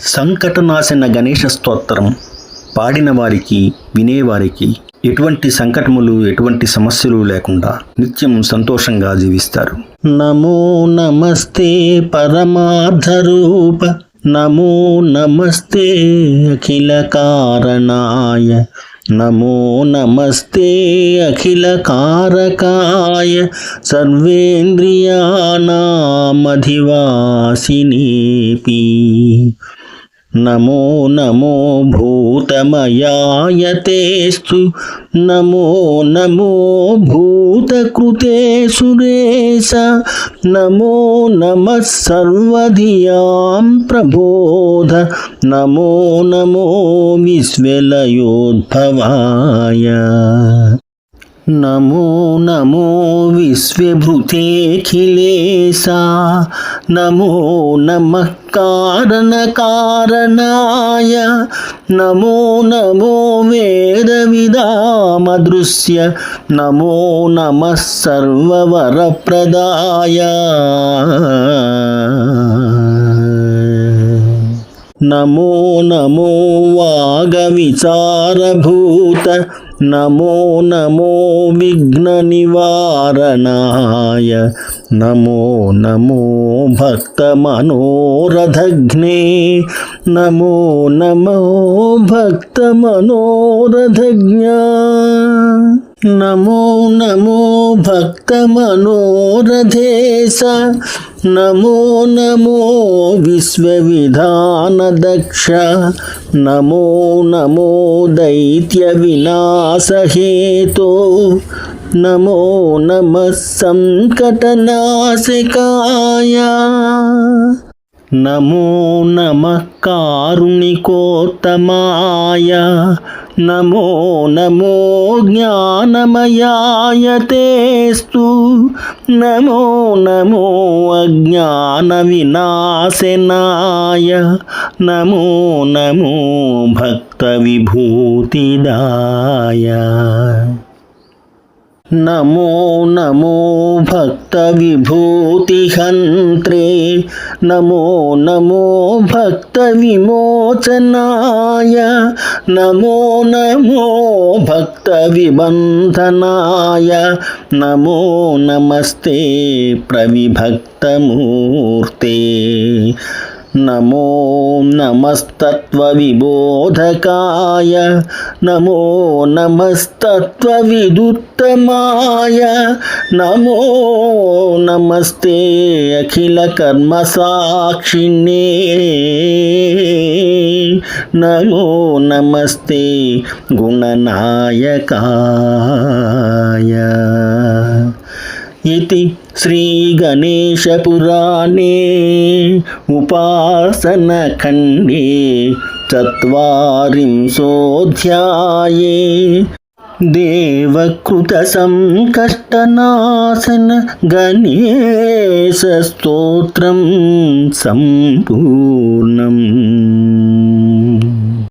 సంకటనాశన గణేష స్తోత్రం పాడిన వారికి వినేవారికి ఎటువంటి సంకటములు ఎటువంటి సమస్యలు లేకుండా నిత్యం సంతోషంగా జీవిస్తారు. నమో నమస్తే పరమార్థరూప నమో నమస్తే అఖిల కారణాయ నమో నమస్తే అఖిల కారకాయ సర్వేంద్రియానామధివాసినేపి. నమో నమో భూతమయాయతేస్తు. నమో నమో భూతకృతేశురేశ నమో నమ సర్వధియాం ప్రబోధ. నమో నమో విశ్వలయోద్భవాయ. నమో నమో విశ్వభృతేఖిలేశా నమో నమః కారణకారణాయ నమో నమో వేదవిదామదృశ్య నమో నమः సర్వవరప్రదాయ. నమో నమో వాగవిచారభూత నమో నమో విఘ్ననివారణాయ నమో నమో భక్తమనోరథఘ్నే నమో నమో భక్తమనోరథజ్ఞా. నమో నమో భక్త మనోరథేశ నమో నమో విశ్వవిధానదక్ష. నమో నమో దైత్య వినాశహేతో నమో నమ సంకటనాశకాయ. నమో నమ కారుణికోత్తమాయ నమో నమో జ్ఞానమయాయ తేస్తు నమో నమో అజ్ఞాన వినాశనాయ నమో నమో భక్త విభూతిదాయ. నమో నమో భక్త విభూతిహంత్రే నమో నమో భక్త విమోచనాయ నమో నమో భక్త విబంధనాయ నమో నమస్తే ప్రవిభక్తమూర్తే. నమో నమస్తత్వవిబోధకాయ నమో నమస్తత్వవిదుత్తమాయ నమో నమస్తే అఖిల కర్మసాక్షిణే నమో నమస్తే గుణనాయకాయ. इति श्रीगणेशपुराणे उपासनखण्डे चत्वारिंशोऽध्याये देवकृतसङ्कष्टनाशन गणेशस्तोत्रं सम्पूर्णम्